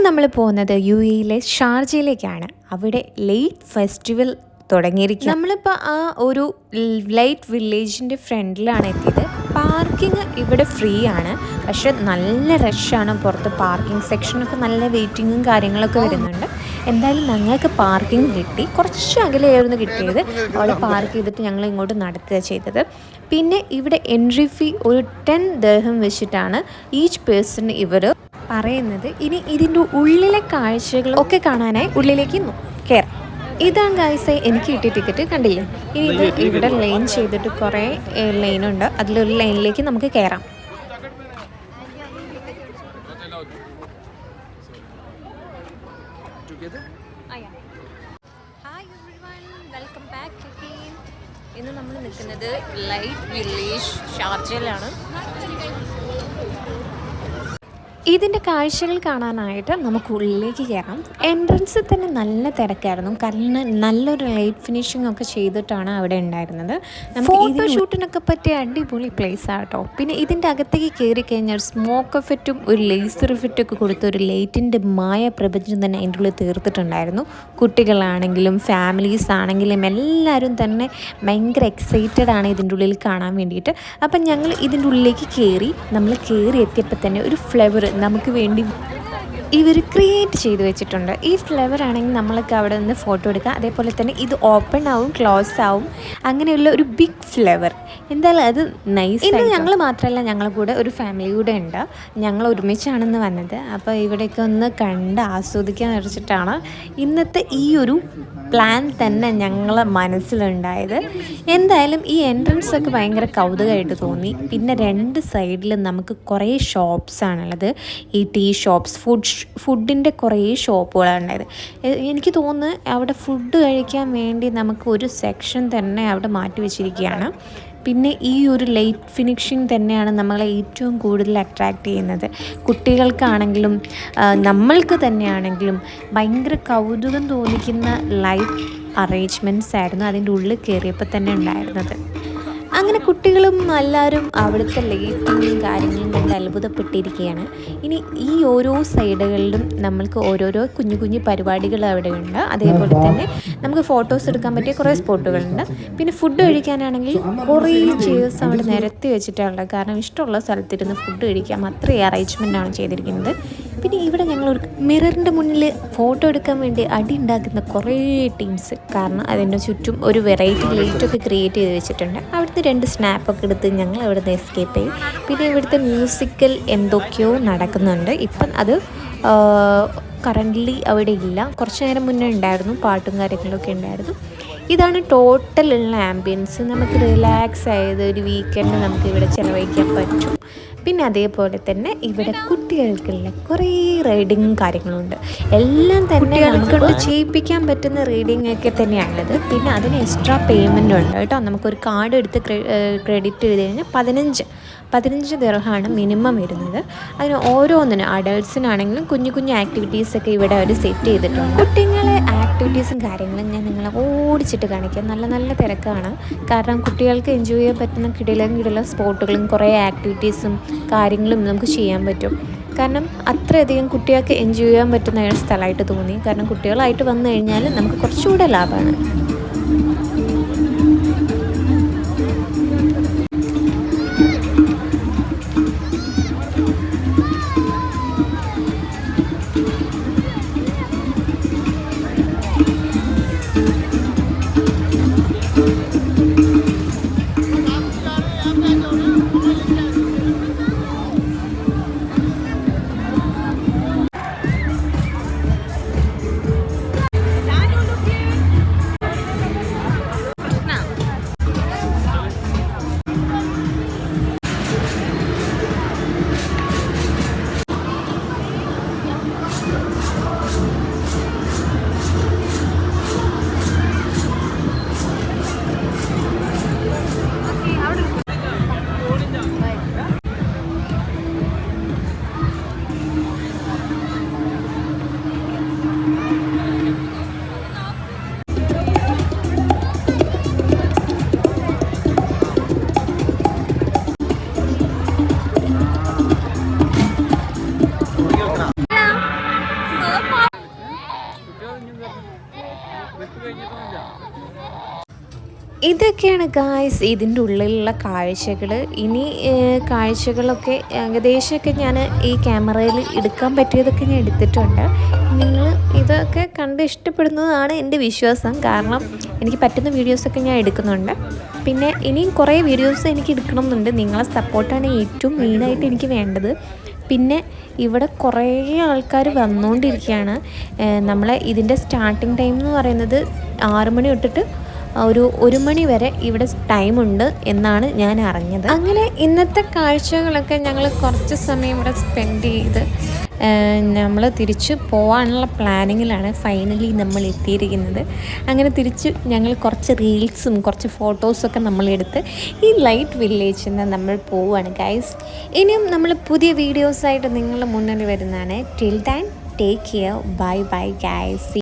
ഇന്ന് നമ്മൾ പോകുന്നത് യു എയിലെ ഷാർജയിലേക്കാണ്. അവിടെ ലേറ്റ് ഫെസ്റ്റിവൽ തുടങ്ങിയിരിക്കും നമ്മളിപ്പോൾ ആ ഒരു ലൈറ്റ് വില്ലേജിന്റെ ഫ്രണ്ടിലാണ് എത്തിയത്. പാർക്കിംഗ് ഇവിടെ ഫ്രീ ആണ് പക്ഷെ നല്ല റഷാണ് പുറത്ത് പാർക്കിംഗ് സെക്ഷനൊക്കെ നല്ല വെയിറ്റിങ്ങും കാര്യങ്ങളൊക്കെ വരുന്നുണ്ട്. എന്തായാലും ഞങ്ങൾക്ക് പാർക്കിംഗ് കിട്ടി. കുറച്ച് അകലെയായിരുന്നു കിട്ടിയത്. അവിടെ പാർക്ക് ചെയ്തിട്ട് ഞങ്ങൾ ഇങ്ങോട്ട് നടത്തുക ചെയ്തത്. പിന്നെ ഇവിടെ എൻട്രി ഫീ ഒരു ടെൻ ദേഹം വെച്ചിട്ടാണ് ഈച്ച് പേഴ്സൺ ഇവർ പറയുന്നത് ഇനി ഇതിന്റെ ഉള്ളിലെ കാഴ്ചകൾ ഒക്കെ കാണാനായി ഉള്ളിലേക്ക് കയറാം ഇതാണ് ഗായ്സ് എനിക്ക് കിട്ടിയ ടിക്കറ്റ് കണ്ടില്ലേ? ഇനി ഇത് ഇവിടെ ലൈൻ ചെയ്തിട്ട് കുറേ ലൈനുണ്ട് അതിലൊരു ലൈനിലേക്ക് നമുക്ക് കയറാം വെൽക്കം ബാക്ക് ഇന്ന് നമ്മൾ നിൽക്കുന്നത് ലൈറ്റ് വില്ലേജ് ഷാർജയിലാണ് ഇതിന്റെ കാഴ്ചകൾ കാണാനായിട്ട് നമുക്ക് ഉള്ളിലേക്ക് കയറാം എൻട്രൻസിൽ തന്നെ നല്ല തിരക്കായിരുന്നു. കാരണം നല്ലൊരു ലൈറ്റ് ഫിനിഷിംഗ് ഒക്കെ ചെയ്തിട്ടാണ് അവിടെ ഉണ്ടായിരുന്നത്. ഫോട്ടോ ഷൂട്ടിനൊക്കെ പറ്റിയ അടിപൊളി പ്ലേസ് ആട്ടോ. പിന്നെ ഇതിന്റെ അകത്തേക്ക് കയറി കഴിഞ്ഞാൽ സ്മോക്ക് എഫക്റ്റും ഒരു ലേസർ എഫക്റ്റും ഒക്കെ കൊടുത്ത ഒരു ലൈറ്റിന്റെ മായ പ്രപഞ്ചം തന്നെ അതിന്റെ ഉള്ളിൽ തീർത്തിട്ടുണ്ടായിരുന്നു. കുട്ടികളാണെങ്കിലും ഫാമിലീസ് ആണെങ്കിലും എല്ലാവരും തന്നെ ഭയങ്കര എക്സൈറ്റഡ് ആണ് ഇതിന്റെ ഉള്ളിൽ കാണാൻ വേണ്ടിയിട്ട്. അപ്പം ഞങ്ങൾ ഇതിന്റെ ഉള്ളിലേക്ക് കയറി നമ്മൾ കയറി എത്തിയപ്പോൾ തന്നെ ഒരു ഫ്ലവർ നമുക്ക് വേണ്ടി ഇവർ ക്രിയേറ്റ് ചെയ്ത് വെച്ചിട്ടുണ്ട്. ഈ ഫ്ലവർ ആണെങ്കിൽ നമ്മൾക്ക് അവിടെ നിന്ന് ഫോട്ടോ എടുക്കാം. അതേപോലെ തന്നെ ഇത് ഓപ്പൺ ആവും ക്ലോസ് ആവും. അങ്ങനെയുള്ള ഒരു ബിഗ് ഫ്ലവർ എന്തായാലും അത് നൈസ് ഇന്ന് ഞങ്ങൾ മാത്രമല്ല ഞങ്ങളുടെ കൂടെ ഒരു ഫാമിലി കൂടെ ഉണ്ട്. ഞങ്ങൾ ഒരുമിച്ചാണെന്ന് വന്നത്. അപ്പോൾ ഇവിടെയൊക്കെ ഒന്ന് കണ്ട് ആസ്വദിക്കാൻ വെച്ചിട്ടാണ് ഇന്നത്തെ ഈ ഒരു പ്ലാൻ തന്നെ ഞങ്ങളെ മനസ്സിലുണ്ടായത്. എന്തായാലും ഈ എൻട്രൻസ് ഒക്കെ ഭയങ്കര കൗതുകമായിട്ട് തോന്നി. പിന്നെ രണ്ട് സൈഡിലും നമുക്ക് കുറേ ഷോപ്സ് ആണുള്ളത്. ഈ ടീ ഷോപ്സ് ഫുഡ് ഫുഡിന്റെ കുറേ ഷോപ്പുകളാണ് ഉണ്ടായത് എനിക്ക് തോന്നുന്നു അവിടെ ഫുഡ് കഴിക്കാൻ വേണ്ടി നമുക്ക് ഒരു സെക്ഷൻ തന്നെ അവിടെ മാറ്റി വെച്ചിരിക്കുകയാണ്. പിന്നെ ഈ ഒരു ലൈറ്റ് ഫിനിഷിങ് തന്നെയാണ് നമ്മളെ ഏറ്റവും കൂടുതൽ അട്രാക്റ്റ് ചെയ്യുന്നത്. കുട്ടികൾക്കാണെങ്കിലും നമ്മൾക്ക് തന്നെയാണെങ്കിലും ഭയങ്കര കൗതുകം തോന്നിക്കുന്ന ലൈറ്റ് അറേഞ്ച്മെന്റ്സ് ആയിരുന്നു അതിന്റെ ഉള്ളിൽ കയറിയപ്പോൾ തന്നെ ഉണ്ടായിരുന്നത്. അങ്ങനെ കുട്ടികളും എല്ലാവരും അവിടുത്തെ ലൈറ്റിങ്ങും കാര്യങ്ങളും കണ്ട് അത്ഭുതപ്പെട്ടിരിക്കുകയാണ്. ഇനി ഈ ഓരോ സൈഡുകളിലും നമ്മൾക്ക് ഓരോരോ കുഞ്ഞു കുഞ്ഞു പരിപാടികൾ അവിടെയുണ്ട്. അതേപോലെ തന്നെ നമുക്ക് ഫോട്ടോസ് എടുക്കാൻ പറ്റിയ കുറേ സ്പോട്ടുകളുണ്ട്. പിന്നെ ഫുഡ് കഴിക്കാനാണെങ്കിൽ കുറേ ചെയേഴ്സ് അവിടെ നിരത്തി വെച്ചിട്ടുള്ളത് കാരണം ഇഷ്ടമുള്ള സ്ഥലത്തിരുന്ന് ഫുഡ് കഴിക്കാം അത്രയും ആണ് ചെയ്തിരിക്കുന്നത്. പിന്നെ ഇവിടെ ഞങ്ങൾ ഒരു മിററിന്റെ മുന്നിൽ ഫോട്ടോ എടുക്കാൻ വേണ്ടി അടി ഉണ്ടാക്കുന്ന കുറേ ടീംസ് കാരണം അതിന്റെ ചുറ്റും ഒരു വെറൈറ്റി ലൈറ്റൊക്കെ ക്രിയേറ്റ് ചെയ്ത് വെച്ചിട്ടുണ്ട്. അവിടുത്തെ രണ്ട് സ്നാപ്പൊക്കെ എടുത്ത് ഞങ്ങൾ അവിടുന്ന് എസ്കേപ്പ് ചെയ്യും. പിന്നെ ഇവിടുത്തെ മ്യൂസിക്കൽ എന്തൊക്കെയോ നടക്കുന്നുണ്ട്. ഇപ്പം അത് കറന്റ്ലി അവിടെ ഇല്ല. കുറച്ച് നേരം മുന്നേ ഉണ്ടായിരുന്നു. പാട്ടും കാര്യങ്ങളൊക്കെ ഉണ്ടായിരുന്നു. ഇതാണ് ടോട്ടൽ ഉള്ള ആംബിയൻസ് നമുക്ക് റിലാക്സ് ആയത് ഒരു വീക്കെൻഡ് നമുക്ക് ഇവിടെ ചിലവഴിക്കാൻ പറ്റും. പിന്നെ അതേപോലെ തന്നെ ഇവിടെ കുട്ടികൾക്കുള്ള കുറേ റൈഡിങ്ങും കാര്യങ്ങളുണ്ട്. എല്ലാം തന്നെ കൊണ്ട് ചെയ്യിപ്പിക്കാൻ പറ്റുന്ന റീഡിംഗ് ഒക്കെ തന്നെയാണുള്ളത്. പിന്നെ അതിന് എക്സ്ട്രാ പേയ്മെന്റ് ഉണ്ട് കേട്ടോ. നമുക്കൊരു കാർഡ് എടുത്ത് ക്രെഡിറ്റ് ചെയ്ത് കഴിഞ്ഞാൽ പതിനഞ്ച്. പതിനഞ്ച് ദിർഹമാണ് മിനിമം വരുന്നത്. അതിന് ഓരോന്നിനും അഡൾട്ട്സിനാണെങ്കിലും കുഞ്ഞു കുഞ്ഞു ആക്ടിവിറ്റീസ് ഒക്കെ ഇവിടെ അവർ സെറ്റ് ചെയ്തിട്ടുണ്ട്. കുട്ടികളെ ആക്ടിവിറ്റീസും കാര്യങ്ങളും ഞാൻ നിങ്ങളെ ഓടിച്ചിട്ട് കാണിക്കാം. നല്ല നല്ല തിരക്കാണ്. കാരണം കുട്ടികൾക്ക് എൻജോയ് ചെയ്യാൻ പറ്റുന്ന കിടിലും കിടിലും സ്പോട്ടുകളും കുറേ ആക്ടിവിറ്റീസും കാര്യങ്ങളും നമുക്ക് ചെയ്യാൻ പറ്റും. കാരണം അത്രയധികം കുട്ടികൾക്ക് എൻജോയ് ചെയ്യാൻ പറ്റുന്ന സ്ഥലമായിട്ട് തോന്നി. കാരണം കുട്ടികളായിട്ട് വന്നു കഴിഞ്ഞാൽ നമുക്ക് കുറച്ചുകൂടെ ലാഭമാണ്. Şuraya doğru. ഇതൊക്കെയാണ് ഗായ്സ് ഇതിന്റെ ഉള്ളിലുള്ള കാഴ്ചകൾ ഇനി കാഴ്ചകളൊക്കെ ഏകദേശമൊക്കെ ഞാൻ ഈ ക്യാമറയിൽ എടുക്കാൻ പറ്റിയതൊക്കെ ഞാൻ എടുത്തിട്ടുണ്ട്. നിങ്ങൾ ഇതൊക്കെ കണ്ട് ഇഷ്ടപ്പെടുന്നതാണ് എന്റെ വിശ്വാസം. കാരണം എനിക്ക് പറ്റുന്ന വീഡിയോസൊക്കെ ഞാൻ എടുക്കുന്നുണ്ട്. പിന്നെ ഇനിയും കുറേ വീഡിയോസ് എനിക്ക് എടുക്കണം എന്നുണ്ട് നിങ്ങളെ സപ്പോർട്ടാണ് ഏറ്റവും മെയിനായിട്ട് എനിക്ക് വേണ്ടത്. പിന്നെ ഇവിടെ കുറേ ആൾക്കാർ വന്നുകൊണ്ടിരിക്കുകയാണ് നമ്മളെ ഇതിന്റെ സ്റ്റാർട്ടിങ് ടൈം എന്ന് പറയുന്നത് ആറ് മണി തൊട്ടിട്ട് ഒരു ഒരു മണി വരെ ഇവിടെ ടൈമുണ്ട് എന്നാണ് ഞാൻ അറിഞ്ഞത്. അങ്ങനെ ഇന്നത്തെ കാഴ്ചകളൊക്കെ ഞങ്ങൾ കുറച്ച് സമയം ഇവിടെ സ്പെൻഡ് ചെയ്ത് നമ്മൾ തിരിച്ച് പോകാനുള്ള പ്ലാനിങ്ങിലാണ് ഫൈനലി നമ്മൾ എത്തിയിരിക്കുന്നത്. അങ്ങനെ തിരിച്ച് ഞങ്ങൾ കുറച്ച് റീൽസും കുറച്ച് ഫോട്ടോസൊക്കെ നമ്മളെടുത്ത് ഈ ലൈറ്റ് വില്ലേജിൽ നിന്ന് നമ്മൾ പോവുകയാണ് ഗൈസ് ഇനിയും നമ്മൾ പുതിയ വീഡിയോസായിട്ട് നിങ്ങളുടെ മുന്നിൽ വരുന്നതാണ്. Till time take care bye bye guys